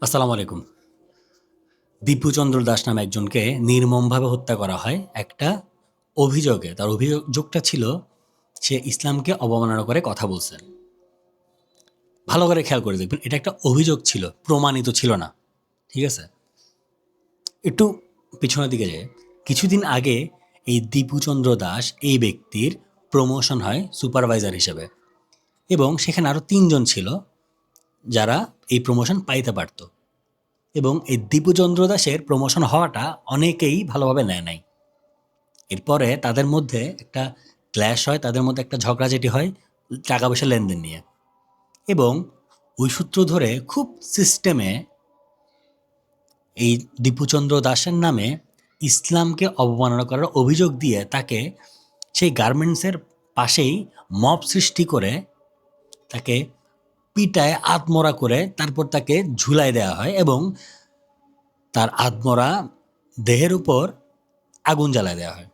আসসালামু আলাইকুম। দীপুচন্দ্র দাস নামে একজনকে নির্মমভাবে হত্যা করা হয়। একটা অভিযোগে, তার অভিযোগটা ছিল, সে ইসলামকে অবমাননা করে কথা বলছে। ভালো করে খেয়াল করে দেখবেন, এটা একটা অভিযোগ ছিল, প্রমাণিত ছিল না। ঠিক আছে? একটু পিছনের দিকে যায় কিছুদিন আগে এই দীপুচন্দ্র দাস এই ব্যক্তির প্রমোশন হয় সুপারভাইজার হিসেবে। এবং সেখানে আরও তিনজন ছিল। যারা এই প্রমোশন পাইতে পারত। এবং এই দীপুচন্দ্র দাসের প্রমোশন হওয়াটা অনেকেই ভালোভাবে নেয় নাই। এরপরে তাদের মধ্যে একটা ক্ল্যাশ হয়, তাদের মধ্যে একটা ঝগড়াঝাটি হয় টাকা পয়সা লেনদেন নিয়ে। এবং ওই সূত্র ধরে খুব সিস্টেমে এই দীপুচন্দ্র দাসের নামে ইসলামকে অবমাননা করার অভিযোগ দিয়ে তাকে সেই গার্মেন্টসের পাশেই মব সৃষ্টি করে তাকে পিটায় আত্মরা করে তারপর তাকে ঝুলাই দেওয়া হয় এবং তার আত্মরা দেহের উপর আগুন জ্বালায় দেওয়া হয়।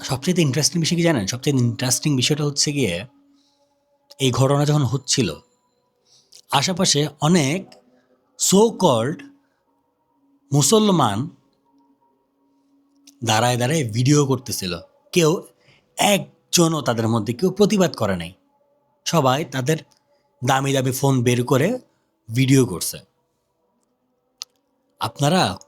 সবচেয়ে ইন্টারেস্টিং বিষয় কি জানেন? সবচেয়ে ইন্টারেস্টিং বিষয়টা হচ্ছে গিয়ে এই ঘটনা যখন হচ্ছিল, আশেপাশে অনেক সো কল্ড মুসলমান দাঁড়ায় দাঁড়ায় ভিডিও করতেছিল। কেউ একজনও তাদের মধ্যে কেউ প্রতিবাদ করে নাই। সবাই তাদের দামি দামি ফোন বের করে ভিডিও করছে। আপনারা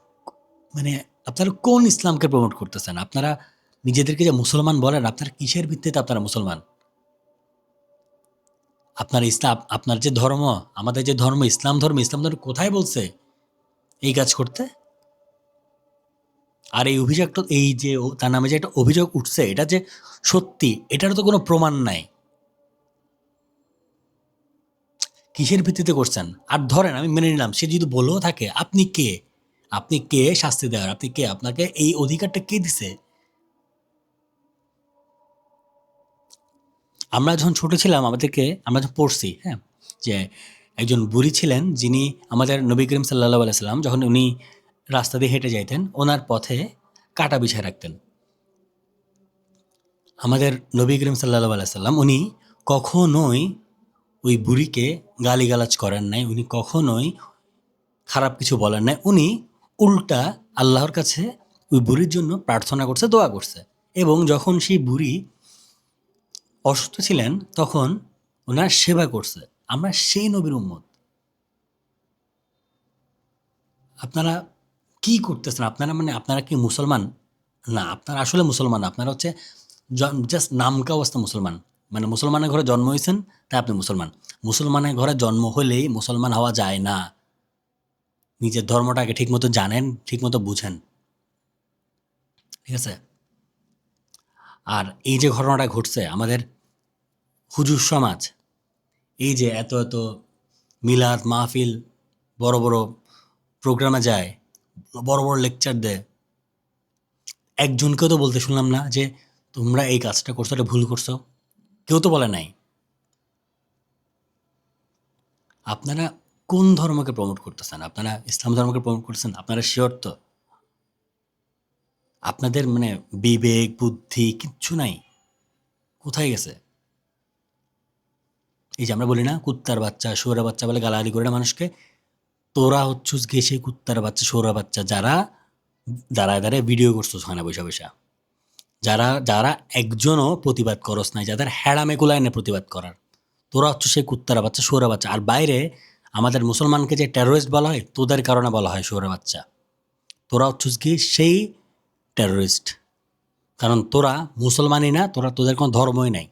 মানে আপনারা কোন ইসলামকে প্রমোট করতেছেন? আপনারা নিজেদেরকে যে মুসলমান বলেন, আপনারা কিসের ভিত্তিতে আপনারা মুসলমান? আপনার ইসলাম, আপনার যে ধর্ম, আমাদের যে ধর্ম, ইসলাম ধর্ম ইসলাম ধর্ম কোথায় বলছে এই কাজ করতে? আর এই অভিযোগটা, এই যে তার নামে যে একটা অভিযোগ উঠছে, এটা যে সত্যি এটারও তো কোনো প্রমাণ নাই। কিসের ভিত্তিতে করছেন? আর ধরেন, আমি মেনে নিলাম, সে যদি বলেও থাকে, আপনি কে? আপনি কে শাস্তি দেওয়ার? আপনি কে? আপনাকে এই অধিকারটা কে দিছে? আমরা যখন ছোট ছিলাম, আমাদেরকে, আমরা যখন পড়ছি হ্যাঁ যে একজন বুড়ি ছিলেন, যিনি আমাদের নবী করিম সাল্লাহ আলাইসাল্লাম যখন উনি রাস্তা দিয়ে হেঁটে যাইতেন, ওনার পথে কাটা বিছায় রাখতেন। আমাদের নবী করিম সাল্লাহ আলাইসাল্লাম উনি কখনোই ওই বুড়িকে গালিগালাজ করেন নাই, উনি কখনোই খারাপ কিছু বলেন নাই, উনি উল্টা আল্লাহর কাছে ওই বুড়ির জন্য প্রার্থনা করছে, দোয়া করছে। এবং যখন সেই বুড়ি অসুস্থ ছিলেন, তখন ওনার সেবা করছে। আমরা সেই নবীর উম্মত। আপনারা কি করতেছেন? আপনারা মানে আপনারা কি মুসলমান? না, আপনারা আসলে মুসলমান আপনারা হচ্ছে জাস্ট নামকা অবস্থা মুসলমান। মানে মুসলমানের ঘরে জন্ম হয়েছেন তাই আপনি মুসলমান। মুসলমানের ঘরে জন্ম হলেই মুসলমান হওয়া যায় না। নিজের ধর্মটাকে ঠিকমতো জানেন, ঠিকমতো বুঝেন। ঠিক আছে? আর এই যে ঘটনাটা ঘটছে, আমাদের হুজুর সমাজ, এই যে এত এত মিলাদ মাহফিল বড় বড় প্রোগ্রামে যায় বড় বড় লেকচার দেয়। একজনকেও তো বলতে শুনলাম না যে, তোমরা এই কাজটা করছ, এটা ভুল করছ। কেউ তো বলে নাই। আপনারা কোন ধর্মকে প্রমোট করতেছেন? আপনারা ইসলাম ধর্মকে প্রমোট করতেছেন? আপনারা শিওর তো? আপনাদের মানে বিবেক, বুদ্ধি কিচ্ছু নাই। কোথায় গেছে? এই যে আমরা বলি না, কুত্তার বাচ্চা, শুয়োরের বাচ্চা বলে গালাগালি করে না মানুষকে? তোরা হচ্ছিস গিয়ে সেই কুত্তার বাচ্চা শুয়োরের বাচ্চা যারা দাঁড়ায় দাঁড়ায় ভিডিও করছ ওখানে বৈশা বৈশা যারা যারা একজনও প্রতিবাদ করস নাই, যাদের হ্যাড়ামে কুলায় না প্রতিবাদ করার। তোরা হচ্ছে সেই কুত্তারা বাচ্চা শুয়োরের বাচ্চা। আর বাইরে আমাদের মুসলমানকে যে টেরোরিস্ট বলা হয়, তোদের কারণে বলা হয় শুয়োরের বাচ্চা। তোরা হচ্ছিস কি সেই টেরোরিস্ট কারণ তোরা মুসলমানই না, তোরা, তোদের কোনো ধর্মই নাই।